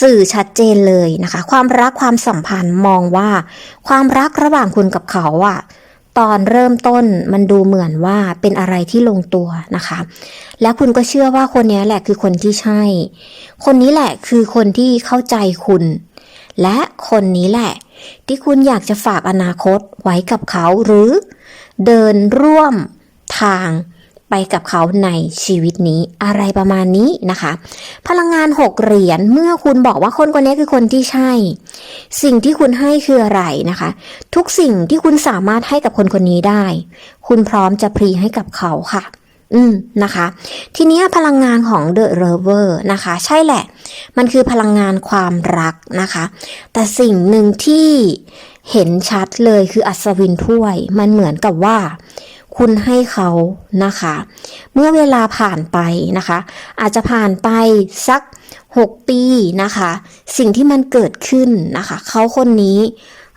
สื่อชัดเจนเลยนะคะ ความรักความสัมพันธ์มองว่า ความรักระหว่างคุณกับเขาอะตอนเริ่มต้นมันดูเหมือนว่าเป็นอะไรที่ลงตัวนะคะ และคุณก็เชื่อว่าคนนี้แหละคือคนที่ใช่ คนนี้แหละคือคนที่เข้าใจคุณ และคนนี้แหละ ที่คุณอยากจะฝากอนาคตไว้กับเขาหรือ เดินร่วมทาง ไปกับเขาในชีวิตนี้อะไรประมาณนี้นะคะ พลังงานหกเหรียญเมื่อคุณบอกว่าคนคนนี้คือคนที่ใช่ สิ่งที่คุณให้คืออะไรนะคะ ทุกสิ่งที่คุณสามารถให้กับคนคนนี้ได้ คุณพร้อมจะพรีให้กับเขาค่ะ อืมนะคะ ทีนี้พลังงานของ The Lover นะคะ ใช่แหละ มันคือพลังงานความรักนะคะ แต่สิ่งหนึ่งที่เห็นชัดเลยคืออัศวินถ้วย มันเหมือนกับว่า คุณให้เขานะคะ เมื่อเวลาผ่านไปนะคะ อาจจะผ่านไปสัก 6 ปีนะคะ สิ่งที่มันเกิดขึ้นนะคะ เขาคนนี้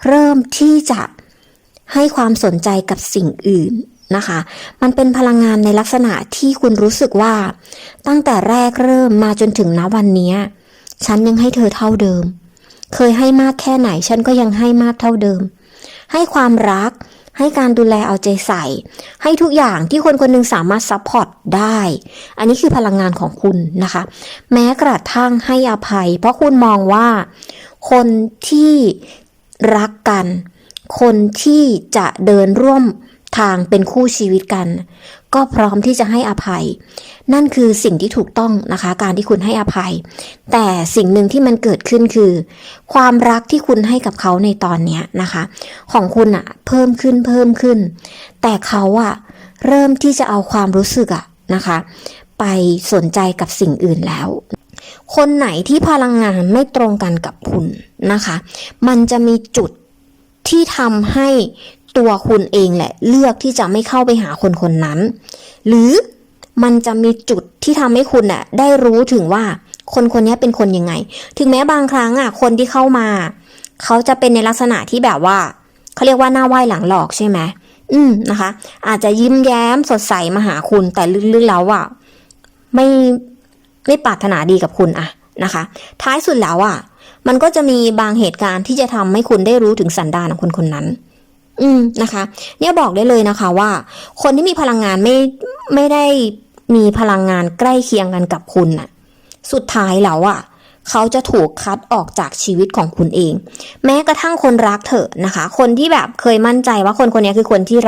เริ่มที่จะให้ความสนใจกับสิ่งอื่นนะคะ มันเป็นพลังงานในลักษณะที่คุณรู้สึกว่า ตั้งแต่แรกเริ่มมาจนถึงณวันนี้ ฉันยังให้เธอเท่าเดิม เคยให้มากแค่ไหน ฉันก็ยังให้มากเท่าเดิม ให้ความรัก ให้การดูแลเอาใจใส่ ให้ทุกอย่างที่คนคนหนึงสามารถซัพพอร์ตได้ อันนี้คือพลังงานของคุณนะคะ แม้กระทั่งให้อภัย เพราะคุณมองว่า คนที่รักกัน คนที่จะเดินร่วม ทางเป็นคู่ชีวิตกัน ก็พร้อมที่จะให้อภัย นั่นคือสิ่งที่ถูกต้องนะคะ การที่คุณให้อภัย แต่สิ่งหนึ่งที่มันเกิดขึ้นคือ ความรักที่คุณให้กับเขาในตอนนี้นะคะ ของคุณอะเพิ่มขึ้นเพิ่มขึ้น แต่เขาอะเริ่มที่จะเอาความรู้สึกอะนะคะ ไปสนใจกับสิ่งอื่นแล้วคนไหนที่พลังงานไม่ตรงกันกับคุณนะคะ มันจะมีจุดที่ทำให้ ตัวคุณเองแหละ เลือกที่จะไม่เข้าไปหาคนคนนั้น หรือมันจะมีจุดที่ทำให้คุณน่ะได้รู้ถึงว่าคนคนนี้เป็นคนยังไง ถึงแม้บางครั้งอะคนที่เข้ามา เขาจะเป็นในลักษณะที่แบบว่าเขาเรียกว่าหน้าไหว้หลังหลอกใช่ไหมอืมนะคะ อาจจะยิ้มแย้มสดใสมาหาคุณแต่ลึกๆแล้วอะไม่ไม่ปรารถนาดีกับคุณอะนะคะ ท้ายสุดแล้วอะมันก็จะมีบางเหตุการณ์ที่จะทำให้คุณได้รู้ถึงสันดานของคนคนนั้น อืมนะคะ เนี่ยบอกได้เลยนะคะว่า คนที่มีพลังงานไม่ไม่ได้มีพลังงานใกล้เคียงกันกับคุณน่ะ สุดท้ายแล้วอะเขาจะถูกคัดออกจากชีวิตของคุณเอง แม้กระทั่งคนรักเถอะนะคะ คนที่แบบเคยมั่นใจว่าคนคนนี้คือคนที่